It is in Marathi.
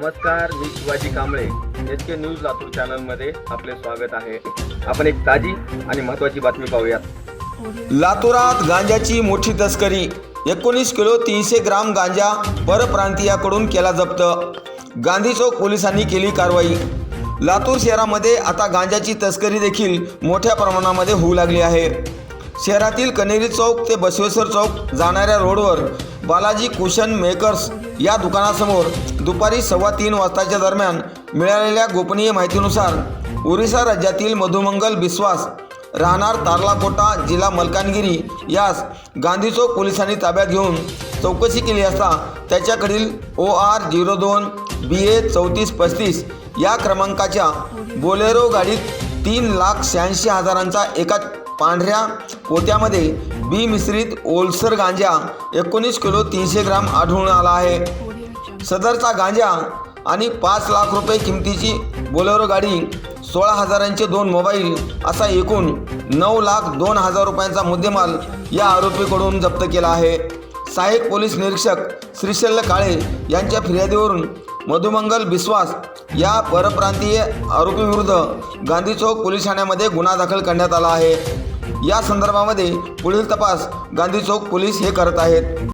नमस्कार विश्वाजी कांबळे. के न्यूज लातूर चॅनलमध्ये आपले स्वागत आहे. आपण एक ताजी आणि महत्त्वाची बातमी पाहूयात. लातूरात गांजाची मोठी तस्करी. एकोणीस किलो तीनशे ग्राम गांजा परप्रांतीयाकडून केला जप्त. गांधी चौक पोलिसांनी केली कारवाई. लातूर शहरामध्ये आता गांजाची तस्करी देखील मोठ्या प्रमाणामध्ये होऊ लागली आहे. शहरातील कनेरी चौक ते बसवेश्वर चौक जाणाऱ्या रोडवर बालाजी कुशन मेकर्स या दुकानासमोर दुपारी सव्वा तीन वाजताच्या दरम्यान मिळालेल्या गोपनीय माहितीनुसार ओरिसा राज्यातील मधुमंगल बिस्वास राहणार तारलाकोटा जिल्हा मलकानगिरी यास गांधी चौक पोलिसांनी ताब्यात घेऊन चौकशी केली असता त्याच्याकडील ओ आर झिरो दोन बी ए चौतीस पस्तीस या क्रमांकाच्या बोलेरो गाडीत तीन लाख शहाऐंशी हजारांचा एका पांढऱ्या पोत्यामध्ये बी मिश्रित ओलसर गांजा एकोणीस किलो तीनशे ग्राम आढळून आला आहे. सदरचा गांजा आणि पाच लाख रुपये किमतीची बोलेरो गाडी सोळा हजारांचे दोन मोबाईल असा एकूण नऊ लाख दोन हजार रुपयांचा मुद्देमाल या आरोपीकडून जप्त केला आहे. सहाय्यक पोलीस निरीक्षक श्रीशल्य काळे यांच्या फिर्यादीवरून मधुमंगल बिस्वास या परप्रांतीय आरोपीविरुद्ध गांधी चौक पोलीस ठाण्यामध्ये गुन्हा दाखल करण्यात आला आहे. या संदर्भामध्ये पुढील तपास गांधी चौक पोलीस हे करत आहेत.